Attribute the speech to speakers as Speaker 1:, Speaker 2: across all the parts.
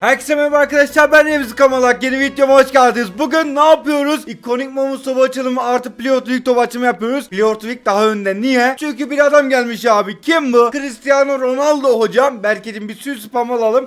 Speaker 1: Herkese merhaba arkadaşlar ben Remzi Kamalak yeni videoma hoş geldiniz. Bugün ne yapıyoruz? İkonik Momuz topu açılımı artı Pilot League topu açılımı yapıyoruz. Pilot League daha önde. Niye? Çünkü bir adam gelmiş abi. Kim bu? Cristiano Ronaldo hocam. Berke'cim bir sürü spam alalım.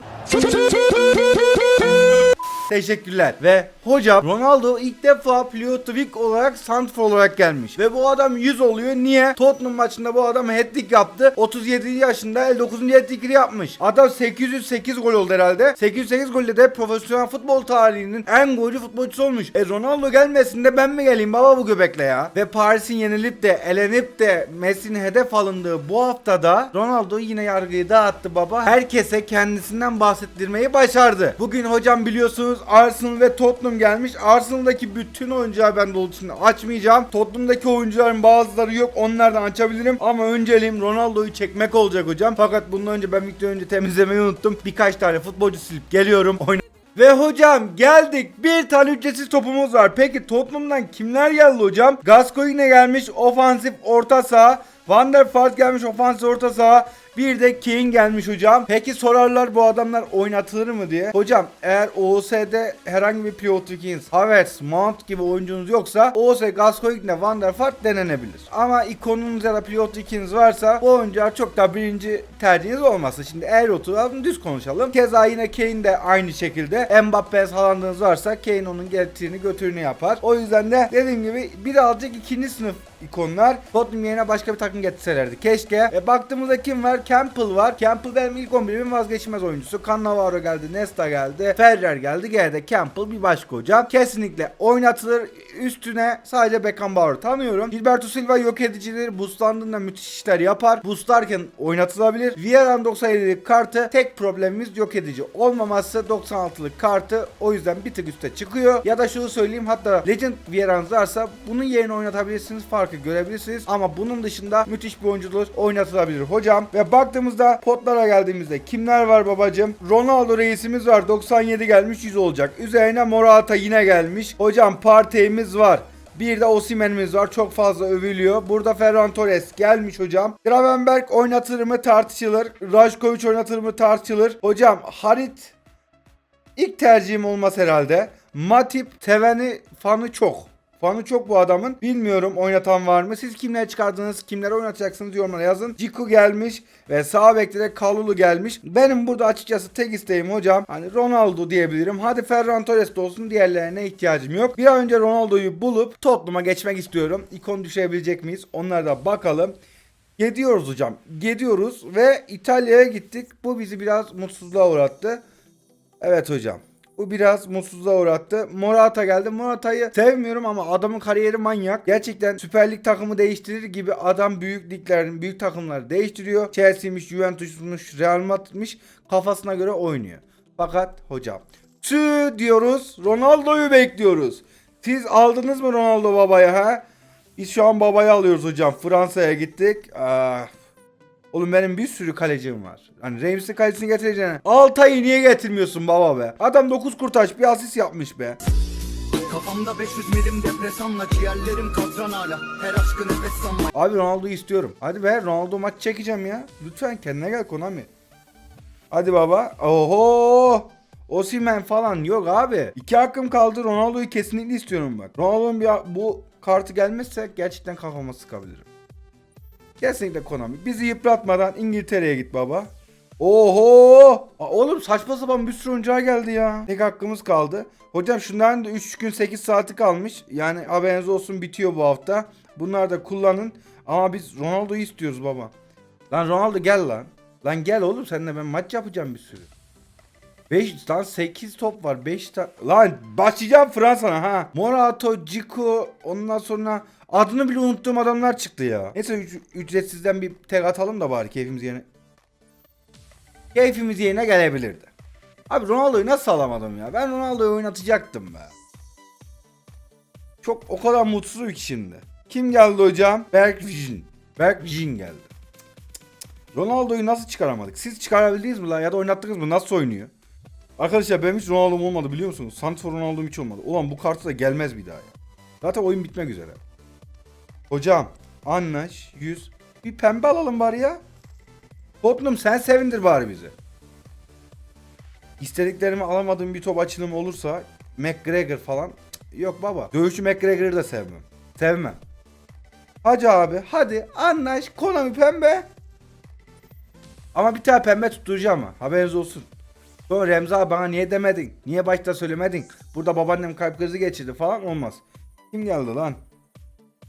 Speaker 1: Teşekkürler. Ve hocam Ronaldo ilk defa Pliotovic olarak santrfor olarak gelmiş. Ve bu adam 100 oluyor. Niye? Tottenham maçında bu adam hat-trick yaptı. 37 yaşında 59. hat-trick'ini yapmış. Adam 808 gol oldu herhalde. 808 golle de profesyonel futbol tarihinin en golcü futbolcusu olmuş. E Ronaldo gelmesin de ben mi geleyim baba bu göbekle ya? Ve Paris'in yenilip de elenip de Messi'nin hedef alındığı bu haftada Ronaldo yine yargıyı dağıttı baba. Herkese kendisinden bahsettirmeyi başardı. Bugün hocam biliyorsunuz Arsenal ve Tottenham gelmiş. Arsenal'daki bütün oyuncular ben dolu için açmayacağım. Tottenham'daki oyuncuların bazıları yok. Onlardan açabilirim. Ama önceliğim Ronaldo'yu çekmek olacak hocam. Fakat bundan önce ben video önce temizlemeyi unuttum. Birkaç tane futbolcu silip geliyorum. Oyna ve hocam geldik. Bir tane ücretsiz topumuz var. Peki Tottenham'dan kimler geldi hocam? Gascoigne gelmiş ofansif orta saha. Van der Vaart gelmiş ofansif orta saha. Bir de Kane gelmiş hocam. Peki sorarlar bu adamlar oynatılır mı diye. Hocam eğer OOS'de herhangi bir Piotr Kings, Havertz, Mount gibi oyuncunuz yoksa OOS Gascoigne, Van der Vaart denenebilir. Ama ikonunuz ya da Piotr Kings varsa bu oyuncular çok da birinci tercihiniz olmasın. Şimdi eğer oturalım düz konuşalım. Keza yine Kane de aynı şekilde. Mbappe Haaland'ınız varsa Kane onun getirdiğini götürünü yapar. O yüzden de dediğim gibi birazcık ikinci sınıf ikonlar. Tottenham yerine başka bir takım getirselerdi. Keşke. E, baktığımızda kim var? Campbell var. Campbell benim ilk 11'imin vazgeçilmez oyuncusu. Cannavaro geldi, Nesta geldi, Ferrer geldi. Geride Campbell bir başka hocam. Kesinlikle oynatılır. Üstüne sadece Beckenbauer'ı tanıyorum. Gilberto Silva yok edicileri boostlandığında müthiş işler yapar. Boostlarken oynatılabilir. Vieira'nın 97'lik kartı tek problemimiz yok edici olmaması 96'lık kartı o yüzden bir tık üste çıkıyor. Ya da şunu söyleyeyim hatta Legend Vieira'nız varsa bunun yerine oynatabilirsiniz. Farkı görebilirsiniz. Ama bunun dışında müthiş bir oyuncudur oynatılabilir hocam. Ve baktığımızda potlara geldiğimizde kimler var babacım? Ronaldo reisimiz var. 97 gelmiş 100 olacak. Üzerine Morata yine gelmiş. Hocam Partey'imiz var. Bir de Osimhen'imiz var. Çok fazla övülüyor. Burada Ferran Torres gelmiş hocam. Gravenberg oynatılır mı tartışılır. Rajkovic oynatılır mı tartışılır. Hocam Harit ilk tercihim olmaz herhalde. Matip, Teveni fanı çok. Fanı çok bu adamın. Bilmiyorum oynatan var mı? Siz kimler çıkardınız? Kimleri oynatacaksınız yorumlara yazın. Ciku gelmiş ve sağ bekte Kalulu gelmiş. Benim burada açıkçası tek isteğim hocam. Hani Ronaldo diyebilirim. Hadi Ferran Torres de olsun. Diğerlerine ihtiyacım yok. Bir an önce Ronaldo'yu bulup Tottenham'a geçmek istiyorum. İkon düşebilecek miyiz? Onlara da bakalım. Gidiyoruz hocam. Gidiyoruz ve İtalya'ya gittik. Bu bizi biraz mutsuzluğa uğrattı. Evet hocam. Bu biraz mutsuzluğa uğrattı. Morata geldi. Morata'yı sevmiyorum ama adamın kariyeri manyak. Gerçekten Süper Lig takımı değiştirir gibi adam büyük liglerin büyük takımları değiştiriyor. Chelsea'miş, Juventus'muş, Real Madrid'miş kafasına göre oynuyor. Fakat hocam tü diyoruz. Ronaldo'yu bekliyoruz. Siz aldınız mı Ronaldo babaya ha? Biz şu an babayı alıyoruz hocam. Fransa'ya gittik. Ah, Oğlum benim bir sürü kalecim var. Hani Ramsey kalesini getireceğine. Altay'ı niye getirmiyorsun baba be? Adam 9 kurtaş bir asist yapmış be.
Speaker 2: Kafamda 500 milim depresanla ciğerlerim katran hala Her aşkı nefes sanma
Speaker 1: Abi Ronaldo'yu istiyorum. Hadi be Ronaldo maç çekeceğim ya. Lütfen kendine gel Konami. Hadi baba. Oho. Osimhen falan yok abi. İki hakkım kaldı. Ronaldo'yu kesinlikle istiyorum bak. Ronaldo'nun bir bu kartı gelmezse gerçekten kafama sıkabilirim. Kesinlikle Konami. Bizi yıpratmadan İngiltere'ye git baba. Oho! Oğlum saçma sapan bir sürü oyuncağı geldi ya. Tek hakkımız kaldı. Hocam şunların da 3 gün 8 saati kalmış. Yani haberiniz olsun bitiyor bu hafta. Bunları da kullanın. Ama biz Ronaldo'yu istiyoruz baba. Lan Ronaldo gel lan. Lan gel oğlum seninle ben maç yapacağım bir sürü. 5 lan 8 top var. 5 tane. Lan başlayacağım Fransa'na ha. Morato, Ciku ondan sonra adını bile unuttuğum adamlar çıktı ya. Neyse üc- ücretsizden bir tek atalım da bari keyfimiz yerine. Keyfimiz yerine gelebilirdi. Abi Ronaldo'yu nasıl alamadım ya? Ben Ronaldo'yu oynatacaktım be. Çok o kadar mutsuzum ki şimdi. Kim geldi hocam? Berk Vijin. Berk Vijin geldi. Ronaldo'yu nasıl çıkaramadık? Siz çıkarabildiniz mi lan ya da oynattınız mı? Nasıl oynuyor? Arkadaşlar benim hiç Ronaldo'm olmadı biliyor musunuz? Santos Ronaldo'm hiç olmadı. Ulan bu kartı da gelmez bir daha ya. Zaten oyun bitmek üzere. Hocam anlaş 100. Bir pembe alalım bari ya. Tottenham sen sevindir bari bizi. istediklerimi alamadığım bir top açılımı olursa McGregor falan yok baba. Dövüşçü McGregor'ı da sevmem. Sevmem. Hacı abi hadi anlaş Konami pembe. Ama bir tane pembe tutturacağım ha. Haberiniz olsun. Sonra Remzi abi bana niye demedin? Niye başta söylemedin? Burada babaannem kalp krizi geçirdi falan olmaz. Kim geldi lan?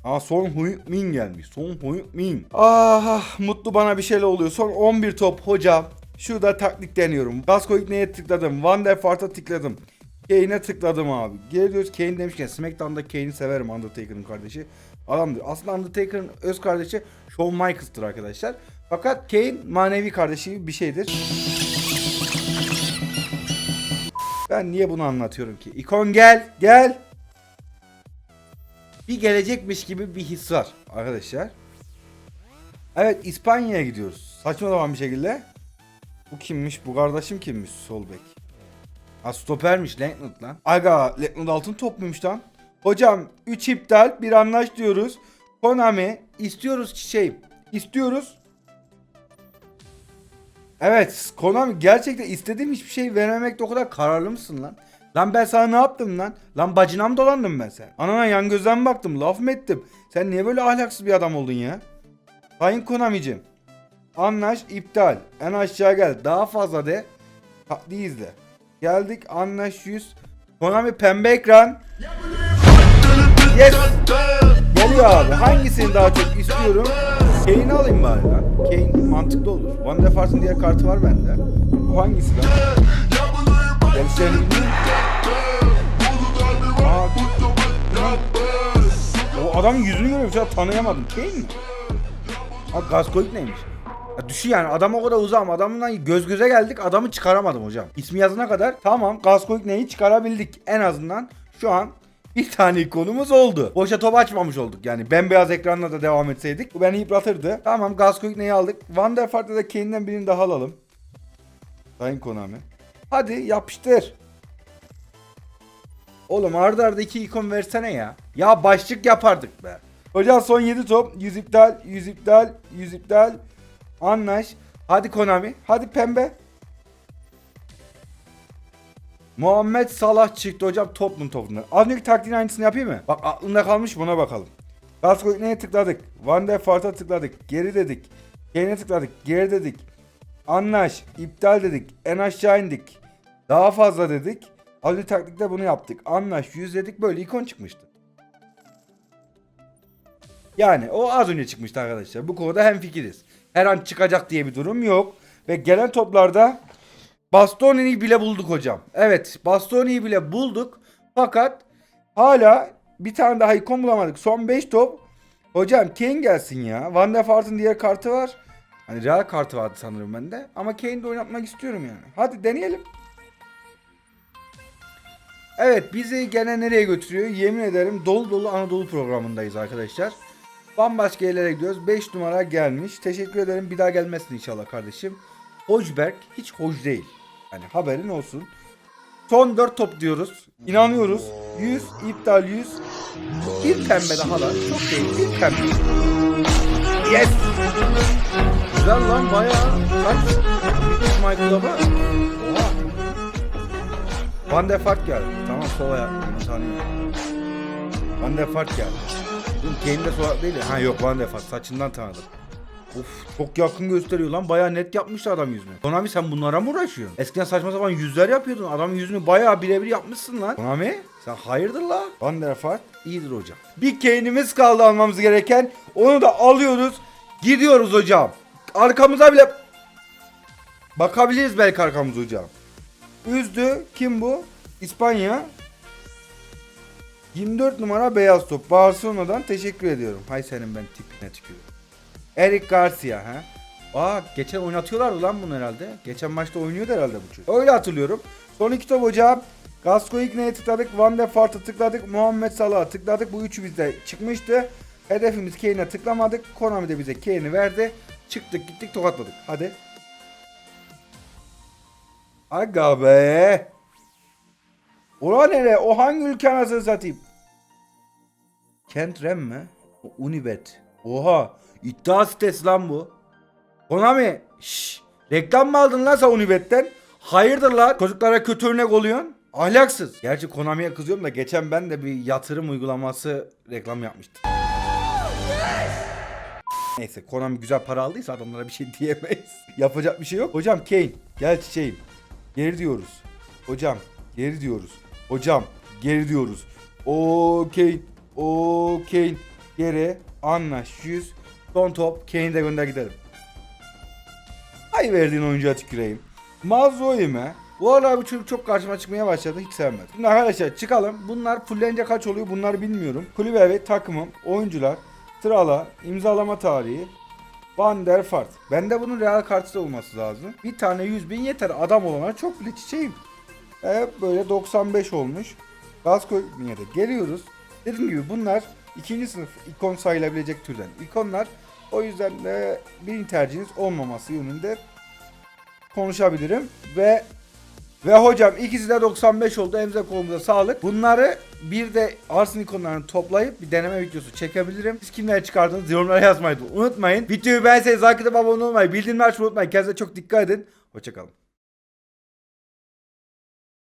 Speaker 1: Aa Son Huy Min gelmiş. Son Huy Min. Ah mutlu bana bir şeyler oluyor. Son 11 top hocam. Şurada taktik deniyorum. Gasko neye tıkladım. Van der Vaart'a tıkladım. Kane'e tıkladım abi. Geliyoruz Kane demişken Smackdown'da Kane'i severim Undertaker'ın kardeşi. Adamdır. Aslında Undertaker'ın öz kardeşi Shawn Michaels'tır arkadaşlar. Fakat Kane manevi kardeşi bir şeydir. Ben niye bunu anlatıyorum ki? İkon gel, gel. Bir gelecekmiş gibi bir his var arkadaşlar. Evet İspanya'ya gidiyoruz. Saçma sapan bir şekilde. Bu kimmiş? Bu kardeşim kimmiş? Sol bek. Ha stopermiş Lankland lan. Aga Lankland altın top muymuş lan? Hocam 3 iptal bir anlaş diyoruz. Konami istiyoruz çiçeğim. İstiyoruz. Evet Konami gerçekten istediğim hiçbir şey vermemekte o kadar kararlı mısın lan? Lan ben sana ne yaptım lan? Lan bacına mı dolandım ben sen? Anana yan gözden baktım? Laf mı ettim? Sen niye böyle ahlaksız bir adam oldun ya? Sayın Konami'cim. Anlaş iptal. En aşağı gel. Daha fazla de. Tatlı izle. Geldik anlaş 100. Konami pembe ekran. Yes. Geliyor abi. Hangisini daha çok istiyorum? Kane'i alayım bari lan. Kane mantıklı olur. Van der Vaart'ın diğer kartı var bende. Bu hangisi lan? Bilmiyorum. Aa, o adamın yüzünü görüyorum. Ya tanıyamadım. Kane mi? Ha Gaskoik neymiş? Ya düşün yani adam o kadar uzağım adamla göz göze geldik adamı çıkaramadım hocam. İsmi yazana kadar tamam Gaskoik neyi çıkarabildik en azından şu an bir tane ikonumuz oldu. Boşa top açmamış olduk yani bembeyaz ekranla da devam etseydik bu beni yıpratırdı. Tamam Gaskoik neyi aldık? Van der Vaart'ta da Kane'den birini daha alalım. Sayın Konami. Hadi yapıştır. Oğlum arda arda iki ikon versene ya. Ya başlık yapardık be. Hocam son 7 top. 100 iptal, 100 iptal, 100 iptal. Anlaş. Hadi Konami. Hadi pembe. Muhammed Salah çıktı hocam Tottenham topundan. Az önceki taktiğin aynısını yapayım mı? Bak aklımda kalmış buna bakalım. Gaskoik neye tıkladık? Van der Vaart'a tıkladık. Geri dedik. Kane'e tıkladık. Geri dedik. Anlaş. iptal dedik. En aşağı indik. Daha fazla dedik. Önceki taktikte bunu yaptık. Anlaş. Yüz dedik. Böyle ikon çıkmıştı. Yani o az önce çıkmıştı arkadaşlar. Bu konuda hemfikiriz. Her an çıkacak diye bir durum yok. Ve gelen toplarda Bastoni'yi bile bulduk hocam. Evet Bastoni'yi bile bulduk. Fakat hala bir tane daha ikon bulamadık. Son 5 top. Hocam Kane gelsin ya. Van der Vaart'ın diğer kartı var. Hani Real kartı vardı sanırım bende. Ama Kane'de oynatmak istiyorum yani. Hadi deneyelim. Evet bizi gene nereye götürüyor? Yemin ederim dolu dolu Anadolu programındayız arkadaşlar. Bambaşka yerlere gidiyoruz. 5 numara gelmiş. Teşekkür ederim. Bir daha gelmesin inşallah kardeşim. Hojberg hiç hoş değil. Yani haberin olsun. Son 4 top diyoruz. İnanıyoruz. 100, iptal 100. Bir pembe daha da. Çok değil. Bir pembe. Yes! Güzel lan bayağı. Kaç? Michael'a bak. Van der Vaart geldi. Tamam sola yaptım. Tanıyorum. Van der Vaart geldi. Oğlum Kane de sola değil. Ha yok Van der Vaart. Saçından tanıdım. Of çok yakın gösteriyor lan. Bayağı net yapmıştı adam yüzünü. Konami sen bunlara mı uğraşıyorsun? Eskiden saçma sapan yüzler yapıyordun. Adamın yüzünü bayağı birebir yapmışsın lan. Konami sen hayırdır la? Van der Vaart iyidir hocam. Bir Kane'imiz kaldı almamız gereken. Onu da alıyoruz. Gidiyoruz hocam. Arkamıza bile bakabiliriz belki arkamıza hocam. Üzdü. Kim bu? İspanya. 24 numara beyaz top. Barcelona'dan teşekkür ediyorum. Hay senin ben tipine tükürüyorum. Eric Garcia ha. Aa geçen oynatıyorlardı lan bunu herhalde. Geçen maçta oynuyordu herhalde bu çocuk. Öyle hatırlıyorum. Son iki top hocam. Gascoigne'ye tıkladık. Van der Vaart'a tıkladık. Muhammed Salah'a tıkladık. Bu üçü bizde çıkmıştı. Hedefimiz Kane'e tıklamadık. Konami de bize Kane'i verdi. Çıktık gittik tokatladık. Hadi. Aga be. Ula nere? O hangi ülke anasını satayım? Kent Rem mi? Unibet. Oha. İddia sitesi lan bu. Konami. Şşş. Reklam mı aldın lan sen Unibet'ten? Hayırdır lan? Çocuklara kötü örnek oluyorsun. Ahlaksız. Gerçi Konami'ye kızıyorum da geçen ben de bir yatırım uygulaması reklam yapmıştım. Neyse Konami güzel para aldıysa adamlara bir şey diyemeyiz. Yapacak bir şey yok. Hocam Kane gel çiçeğim. Geri diyoruz. Hocam geri diyoruz. Hocam geri diyoruz. O Kane. O Kane. Geri anlaş 100. Son top Kane'i de gönder gidelim. Ay verdiğin oyuncuya tüküreyim. Mazloime. Bu ara bu çocuk çok karşıma çıkmaya başladı. Hiç sevmedim. Şimdi arkadaşlar çıkalım. Bunlar fullenince kaç oluyor bunları bilmiyorum. Kulübe ve takımım, oyuncular, sırala, imzalama tarihi, Van der Vaart. Bende bunun real kartı da olması lazım. Bir tane 100 bin yeter. Adam olana çok bile çiçeğim. Hep böyle 95 olmuş. Gazkoy de geliyoruz. Dediğim gibi bunlar ikinci sınıf ikon sayılabilecek türden ikonlar. O yüzden de birinci tercihiniz olmaması yönünde konuşabilirim ve ve hocam ikisi de 95 oldu. Emze kolumuza sağlık. Bunları bir de Arsın ikonlarını toplayıp bir deneme videosu çekebilirim. Siz kimleri çıkardınız yorumlara yazmayı unutmayın. Videoyu beğenseniz like atıp abone olmayı, bildirimleri açmayı unutmayın. Kendinize çok dikkat edin. Hoşçakalın.